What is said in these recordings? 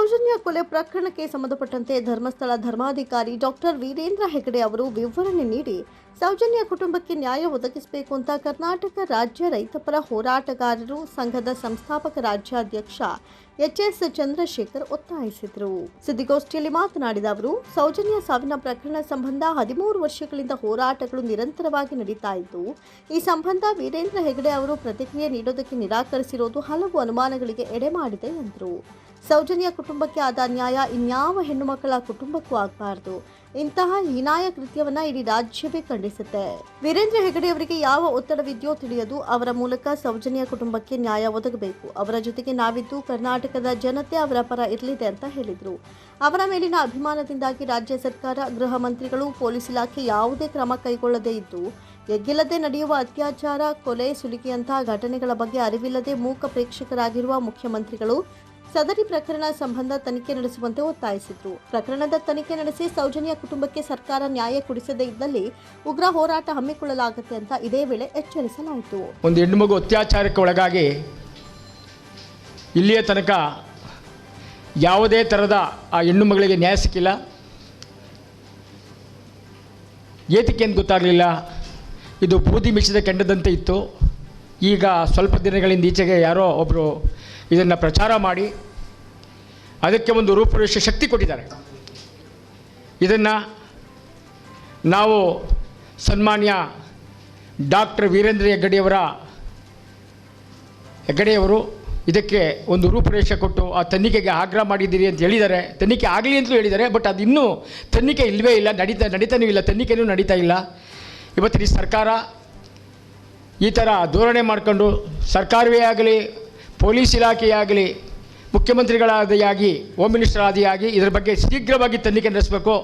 ಸೌಜನ್ಯ ಕೊಲೆ ಪ್ರಕರಣಕ್ಕೆ ಸಂಬಂಧಪಟ್ಟಂತೆ ಧರ್ಮಸ್ಥಳ ಧರ್ಮಾಧಿಕಾರಿ ಡಾಕ್ಟರ್ ವೀರೇಂದ್ರ ಹೆಗಡೆ ಅವರು ವಿವರಣೆ ನೀಡಿ ಸೌಜನ್ಯ ಕುಟುಂಬಕ್ಕೆ ನ್ಯಾಯ ಒದಗಿಸಬೇಕು ಅಂತ ಕರ್ನಾಟಕ ರಾಜ್ಯ ರೈತಪರ ಹೋರಾಟಗಾರರು ಸಂಘದ ಸಂಸ್ಥಾಪಕ ರಾಜ್ಯಾಧ್ಯಕ್ಷ ಎಚ್ ಎಸ್ ಚಂದ್ರಶೇಖರ್ ಒತ್ತಾಯಿಸಿದರು. ಸುದ್ದಿಗೋಷ್ಠಿಯಲ್ಲಿ ಮಾತನಾಡಿದ ಅವರು, ಸೌಜನ್ಯ ಸಾವಿನ ಪ್ರಕರಣ ಸಂಬಂಧ ಹದಿಮೂರು ವರ್ಷಗಳಿಂದ ಹೋರಾಟಗಳು ನಿರಂತರವಾಗಿ ನಡೀತಾ ಇದ್ದು, ಈ ಸಂಬಂಧ ವೀರೇಂದ್ರ ಹೆಗಡೆ ಅವರು ಪ್ರತಿಕ್ರಿಯೆ ನೀಡೋದಕ್ಕೆ ನಿರಾಕರಿಸಿರೋದು ಹಲವು ಅನುಮಾನಗಳಿಗೆ ಎಡೆ ಮಾಡಿದೆ ಎಂದರು. ಸೌಜನ್ಯ ಕುಟುಂಬಕ್ಕೆ ಆದ ನ್ಯಾಯ ಇನ್ಯಾವ ಹೆಣ್ಣು ಮಕ್ಕಳ ಕುಟುಂಬಕ್ಕೂ ಆಗಬಾರದು. ಇಂತಹ ಹೀನಾಯ ಕೃತ್ಯವನ್ನ ಇಡೀ ರಾಜ್ಯವೇ ಖಂಡಿಸುತ್ತೆ. ವೀರೇಂದ್ರ ಹೆಗಡೆ ಅವರಿಗೆ ಯಾವ ಒತ್ತಡವಿದೆಯೋ ತಿಳಿಯದು, ಅವರ ಮೂಲಕ ಸೌಜನ್ಯ ಕುಟುಂಬಕ್ಕೆ ನ್ಯಾಯ ಒದಗಬೇಕು. ಅವರ ಜೊತೆಗೆ ನಾವಿದ್ದು ಕರ್ನಾಟಕದ ಜನತೆ ಅವರ ಪರ ಇರಲಿದೆ ಅಂತ ಹೇಳಿದರು. ಅವರ ಮೇಲಿನ ಅಭಿಮಾನದಿಂದಾಗಿ ರಾಜ್ಯ ಸರ್ಕಾರ, ಗೃಹ ಮಂತ್ರಿಗಳು, ಪೊಲೀಸ್ ಇಲಾಖೆ ಯಾವುದೇ ಕ್ರಮ ಕೈಗೊಳ್ಳದೇ ಇದ್ದು, ಎಗ್ಗಿಲ್ಲದೆ ನಡೆಯುವ ಅತ್ಯಾಚಾರ, ಕೊಲೆ, ಸುಲಿಗೆಯಂತಹ ಘಟನೆಗಳ ಬಗ್ಗೆ ಅರಿವಿಲ್ಲದೆ ಮೂಕ ಪ್ರೇಕ್ಷಕರಾಗಿರುವ ಮುಖ್ಯಮಂತ್ರಿಗಳು ಸದರಿ ಪ್ರಕರಣ ಸಂಬಂಧ ತನಿಖೆ ನಡೆಸುವಂತೆ ಒತ್ತಾಯಿಸಿದ್ರು. ಪ್ರಕರಣದ ತನಿಖೆ ನಡೆಸಿ ಸೌಜನ್ಯ ಕುಟುಂಬಕ್ಕೆ ಸರ್ಕಾರ ನ್ಯಾಯ ಕೊಡಿಸದೇ ಇದ್ದಲ್ಲಿ ಉಗ್ರ ಹೋರಾಟ ಹಮ್ಮಿಕೊಳ್ಳಲಾಗುತ್ತೆ ಅಂತ ಇದೇ ವೇಳೆ ಎಚ್ಚರಿಸಲಾಯಿತು. ಒಂದು ಹೆಣ್ಣುಮಗು ಅತ್ಯಾಚಾರಕ್ಕೆ ಒಳಗಾಗಿ ಇಲ್ಲಿಯ ತನಕ ಯಾವುದೇ ಥರದ ಆ ಹೆಣ್ಣು ಮಗಳಿಗೆ ನ್ಯಾಯ ಸಿಕ್ಕಿಲ್ಲ. ಏತಕ್ಕೆ ಗೊತ್ತಾಗಲಿಲ್ಲ. ಇದು ಬೂದಿ ಮಿಚ್ಚಿದ ಕೆಂಡದಂತೆ ಇತ್ತು. ಈಗ ಸ್ವಲ್ಪ ದಿನಗಳಿಂದ ಈಚೆಗೆ ಯಾರೋ ಒಬ್ಬರು ಇದನ್ನು ಪ್ರಚಾರ ಮಾಡಿ ಅದಕ್ಕೆ ಒಂದು ರೂಪುರೇಷ ಶಕ್ತಿ ಕೊಟ್ಟಿದ್ದಾರೆ. ಇದನ್ನು ನಾವು ಸನ್ಮಾನ್ಯ ಡಾಕ್ಟರ್ ವೀರೇಂದ್ರ ಹೆಗ್ಗಡೆಯವರ ಹೆಗ್ಗಡೆಯವರು ಇದಕ್ಕೆ ಒಂದು ರೂಪುರೇಷೆ ಕೊಟ್ಟು ಆ ತನಿಖೆಗೆ ಆಗ್ರಹ ಮಾಡಿದ್ದೀರಿ ಅಂತ ಹೇಳಿದ್ದಾರೆ. ತನಿಖೆ ಆಗಲಿ ಅಂತಲೂ ಹೇಳಿದ್ದಾರೆ, ಬಟ್ ಅದು ಇನ್ನೂ ತನಿಖೆ ಇಲ್ಲವೇ ಇಲ್ಲ, ನಡೀತಾ ನಡೀತಾನೂ ಇಲ್ಲ, ತನಿಖೆನೂ ನಡೀತಾ ಇಲ್ಲ. ಇವತ್ತಿನ ಸರ್ಕಾರ ಈ ಥರ ಧೋರಣೆ ಮಾಡಿಕೊಂಡು ಸರ್ಕಾರವೇ ಆಗಲಿ, ಪೊಲೀಸ್ ಇಲಾಖೆಯಾಗಲಿ ಮುಖ್ಯಮಂತ್ರಿಗಳಾದಿಯಾಗಿ ಹೋಮ್ ಮಿನಿಸ್ಟರ್ ಆದಿಯಾಗಿ ಇದರ ಬಗ್ಗೆ ಶೀಘ್ರವಾಗಿ ತನಿಖೆ ನಡೆಸಬೇಕು.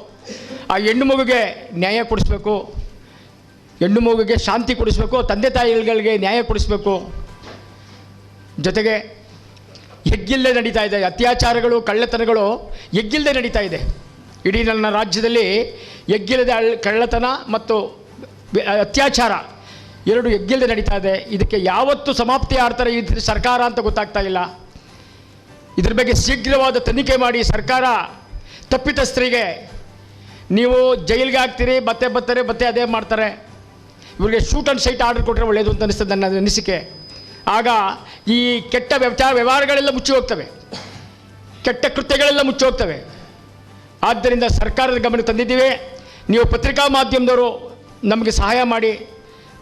ಆ ಹೆಣ್ಣು ಮಗುಗೆ ನ್ಯಾಯ ಕೊಡಿಸ್ಬೇಕು. ಹೆಣ್ಣು ಮಗುಗೆ ಶಾಂತಿ ಕೊಡಿಸ್ಬೇಕು. ತಂದೆ ತಾಯಿಗಳಿಗೆ ನ್ಯಾಯ ಕೊಡಿಸ್ಬೇಕು. ಜೊತೆಗೆ ಎಗ್ಗಿಲ್ಲದೆ ನಡೀತಾ ಇದೆ. ಅತ್ಯಾಚಾರಗಳು, ಕಳ್ಳತನಗಳು ಎಗ್ಗಿಲ್ಲದೆ ನಡೀತಾ ಇದೆ. ಇಡೀ ನನ್ನ ರಾಜ್ಯದಲ್ಲಿ ಎಗ್ಗಿಲ್ಲದೆ ಕಳ್ಳತನ ಮತ್ತು ಅತ್ಯಾಚಾರ ಎರಡು ಎಗ್ಗಿಲ್ಲದೆ ನಡೀತಾ ಇದೆ. ಇದಕ್ಕೆ ಯಾವತ್ತು ಸಮಾಪ್ತಿ ಆಡ್ತಾರೆ ಈ ಸರ್ಕಾರ ಅಂತ ಗೊತ್ತಾಗ್ತಾ ಇಲ್ಲ. ಇದ್ರ ಬಗ್ಗೆ ಶೀಘ್ರವಾದ ತನಿಖೆ ಮಾಡಿ ಸರ್ಕಾರ ತಪ್ಪಿತಸ್ಥರಿಗೆ ನೀವು ಜೈಲಿಗೆ ಹಾಕ್ತೀರಿ ಮತ್ತೆ ಬರ್ತಾರೆ ಮತ್ತೆ ಅದೇ ಮಾಡ್ತಾರೆ. ಇವರಿಗೆ ಶೂಟ್ ಆ್ಯಂಡ್ ಸೈಟ್ ಆರ್ಡರ್ ಕೊಟ್ಟರೆ ಒಳ್ಳೆಯದು ಅಂತ ಅನಿಸ್ತದೆ ನನ್ನ ಅನಿಸಿಕೆ. ಆಗ ಈ ಕೆಟ್ಟ ವ್ಯವಚಾರ ವ್ಯವಹಾರಗಳೆಲ್ಲ ಮುಚ್ಚಿ ಹೋಗ್ತವೆ. ಕೆಟ್ಟ ಕೃತ್ಯಗಳೆಲ್ಲ ಮುಚ್ಚಿ ಹೋಗ್ತವೆ. ಆದ್ದರಿಂದ ಸರ್ಕಾರದ ಗಮನಕ್ಕೆ ತಂದಿದ್ದೀವಿ. ನೀವು ಪತ್ರಿಕಾ ಮಾಧ್ಯಮದವರು ನಮಗೆ ಸಹಾಯ ಮಾಡಿ.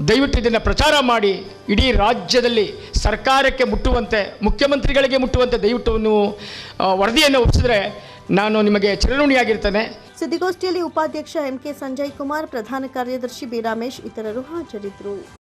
ದಯವಿಟ್ಟು ಇದನ್ನು ಪ್ರಚಾರ ಮಾಡಿ. ಇಡೀ ರಾಜ್ಯದಲ್ಲಿ ಸರ್ಕಾರಕ್ಕೆ ಮುಟ್ಟುವಂತೆ, ಮುಖ್ಯಮಂತ್ರಿಗಳಿಗೆ ಮುಟ್ಟುವಂತೆ ದಯವಿಟ್ಟು ನೀವು ವರದಿಯನ್ನು ಒಪ್ಪಿಸಿದ್ರೆ ನಾನು ನಿಮಗೆ ಚಿರಋಣಿಯಾಗಿರ್ತೇನೆ. ಸುದ್ದಿಗೋಷ್ಠಿಯಲ್ಲಿ ಉಪಾಧ್ಯಕ್ಷ ಎಂಕೆ ಸಂಜಯ್ ಕುಮಾರ್, ಪ್ರಧಾನ ಕಾರ್ಯದರ್ಶಿ ಬಿ. ರಮೇಶ್ ಇತರರು ಹಾಜರಿದ್ದರು.